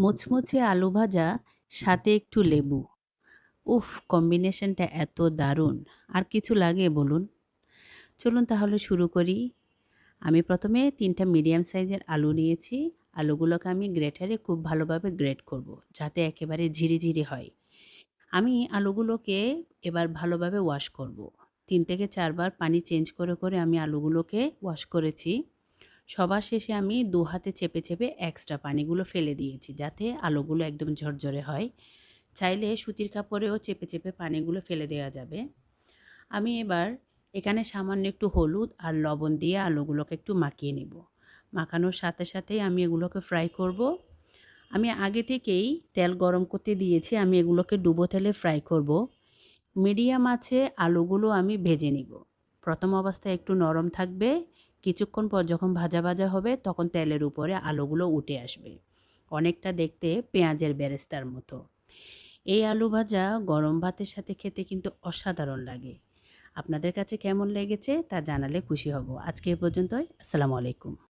মুচমুচে আলু ভাজা, সাথে একটু লেবু। উফ কম্বিনেশনটা এত দারুণ। আর কিছু লাগে বলুন? চলুন তাহলে শুরু করি। আমি প্রথমে তিনটা মিডিয়াম সাইজের আলু নিয়েছি। আলুগুলোকে আমি গ্রেটারে খুব ভালোভাবে গ্রেট করব, যাতে একেবারে ঝিরিঝিরি হয়। আমি আলুগুলোকে এবার ভালোভাবে ওয়াশ করব। তিন থেকে চারবার পানি চেঞ্জ করে করে আমি আলুগুলোকে ওয়াশ করেছি। সবার শেষে আমি দু হাতে চেপে চেপে এক্সট্রা পানিগুলো ফেলে দিয়েছি যাতে আলুগুলো একদম ঝরঝরে হয়। চাইলে সুতির কাপড়েও চেপে চেপে পানিগুলো ফেলে দেওয়া যাবে। আমি এবার এখানে সামান্য একটু হলুদ আর লবণ দিয়ে আলুগুলোকে একটু মাখিয়ে নেব। মাখানোর সাথে সাথেই আমি এগুলোকে ফ্রাই করব। আমি আগে থেকেই তেল গরম করতে দিয়েছি, আমি এগুলোকে ডুবো তেলে ফ্রাই করব। মিডিয়াম আছে, আলুগুলো আমি ভেজে নিব। প্রথম অবস্থায় একটু নরম থাকবে। কিছুক্ষণ পর যখন ভাজা ভাজা হবে, তখন তেলের উপরে আলুগুলো উঠে আসবে। অনেকটা দেখতে পেঁয়াজের বেরেস্তার মতো। এই আলু ভাজা গরম ভাতের সাথে খেতে কিন্তু অসাধারণ লাগে। আপনাদের কাছে কেমন লেগেছে তা জানালে খুশি হব। আজকে এ পর্যন্তই। আসসালামু আলাইকুম।